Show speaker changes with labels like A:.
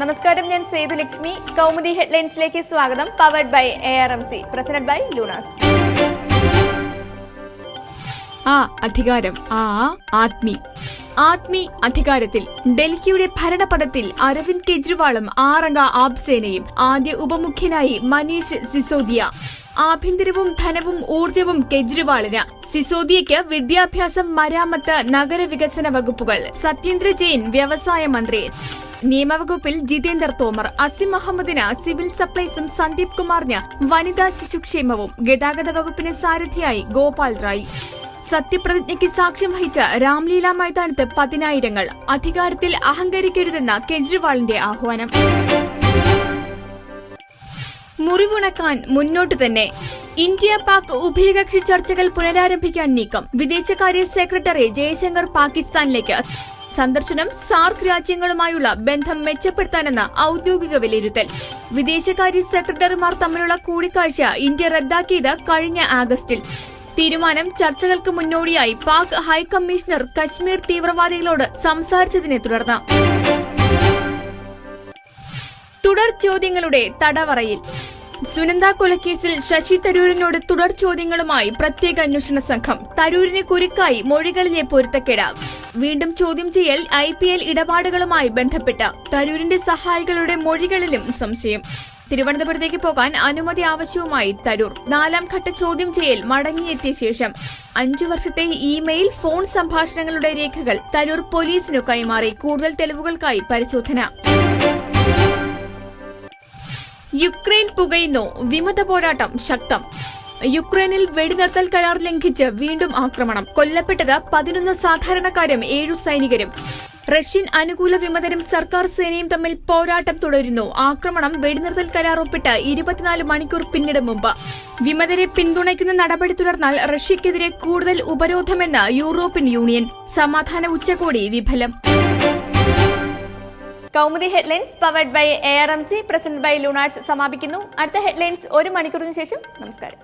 A: നമസ്കാരം ഞാൻ സേതുലക്ഷ്മി കൗമുദി ഹെഡ്ലൈൻസിലേക്ക് സ്വാഗതം. Powered by A R M C president by Lunas.
B: ആ അധികാരം ആ ആത്മി. ആത്മി അധികാരത്തിൽ. ഡൽഹിയുടെ ഭരണപദത്തിൽ അരവിന്ദ് കെജ്രിവാളും ആറംഗ ആബ്സേനയും ആദ്യ ഉപമുഖ്യനായി മനീഷ് സിസോദിയ. ആഭ്യന്തരവും ധനവും ഊർജവും കെജ്രിവാളിന്. സിസോദിയയ്ക്ക് വിദ്യാഭ്യാസം മരാമത്ത് നഗരവികസന വകുപ്പുകൾ. സത്യേന്ദ്ര ജെയിൻ വ്യവസായ മന്ത്രി. നിയമവകുപ്പിൽ ജിതേന്ദർ തോമർ അസിം മുഹമ്മദിന് സിവിൽ സപ്ലൈസും സന്ദീപ് കുമാറിന് വനിതാ ശിശുക്ഷേമവും ഗതാഗത വകുപ്പിന് സാരഥിയായി ഗോപാൽ റായ്. സത്യപ്രതിജ്ഞയ്ക്ക് സാക്ഷ്യം വഹിച്ച രാംലീല മൈതാനത്ത് പതിനായിരങ്ങൾ അധികാരത്തിൽ അഹങ്കരിക്കരുതെന്ന കെജ്രിവാളിന്റെ ആഹ്വാനം. മുറിവുണക്കാൻ മുന്നോട്ട് തന്നെ. ഇന്ത്യ പാക് ഉഭയകക്ഷി ചർച്ചകൾ പുനരാരംഭിക്കാൻ നീക്കം. വിദേശകാര്യ സെക്രട്ടറി ജയശങ്കർ പാകിസ്ഥാനിലേക്ക് സന്ദർശനം സാർക്ക് രാജ്യങ്ങളുമായുള്ള ബന്ധം മെച്ചപ്പെടുത്താനെന്ന ഔദ്യോഗിക വിലയിരുത്തൽ. വിദേശകാര്യ സെക്രട്ടറിമാർ തമ്മിലുള്ള കൂടിക്കാഴ്ച ഇന്ത്യ റദ്ദാക്കിയത് കഴിഞ്ഞ ആഗസ്റ്റിൽ. തീരുമാനം ചർച്ചകൾക്ക് മുന്നോടിയായി പാക് ഹൈക്കമ്മീഷണർ കശ്മീർ തീവ്രവാദികളോട് സംസാരിച്ചതിനെ തുടർന്ന്. തുടർ ചോദ്യങ്ങളുടെ തടവറയിൽ. സുനന്ദ കൊലക്കേസിൽ ശശി തരൂരിനോട് തുടർ ചോദ്യങ്ങളുമായി പ്രത്യേക അന്വേഷണ സംഘം തരൂരിന് കുരുക്കായി മൊഴികളിലെ പൊരുത്തക്കേട്. വീണ്ടും ചോദ്യം ചെയ്യൽ ഐ പി എൽ ഇടപാടുകളുമായി ബന്ധപ്പെട്ട് തരൂരിന്റെ സഹായികളുടെ മൊഴികളിലും സംശയം. തിരുവനന്തപുരത്തേക്ക് പോകാൻ അനുമതി ആവശ്യവുമായി തരൂർ. നാലാം ഘട്ട ചോദ്യം ചെയ്യൽ മടങ്ങിയെത്തിയ ശേഷം അഞ്ചു വർഷത്തെ ഇമെയിൽ ഫോൺ സംഭാഷണങ്ങളുടെ രേഖകൾ തരൂർ പോലീസിനു കൈമാറി. കൂടുതൽ തെളിവുകൾക്കായി പരിശോധന. യുക്രൈൻ പുകയുന്നു. വിമത പോരാട്ടം ശക്തം. യുക്രൈനിൽ വെടിനിർത്തൽ കരാർ ലംഘിച്ച് വീണ്ടും ആക്രമണം. കൊല്ലപ്പെട്ടത് പതിനൊന്ന് സാധാരണക്കാരും ഏഴു സൈനികരും. റഷ്യൻ അനുകൂല വിമതരും സർക്കാർ സേനയും തമ്മിൽ പോരാട്ടം തുടരുന്നു. ആക്രമണം വെടിനിർത്തൽ കരാർ ഒപ്പിട്ട് ഇരുപത്തിനാല് മണിക്കൂർ പിന്നിടും മുമ്പ്. വിമതരെ പിന്തുണയ്ക്കുന്ന നടപടി തുടർന്നാൽ റഷ്യക്കെതിരെ കൂടുതൽ ഉപരോധമെന്ന് യൂറോപ്യൻ യൂണിയൻ. സമാധാന ഉച്ചകോടി വിഫലം.
A: Kaumudi headlines powered by A R M C present by Lunarts സമാപിക്കുന്നു. അടുത്ത ഹെഡ്ലൈൻസ് ഒരു മണിക്കൂറിന് ശേഷം. നമസ്കാരം.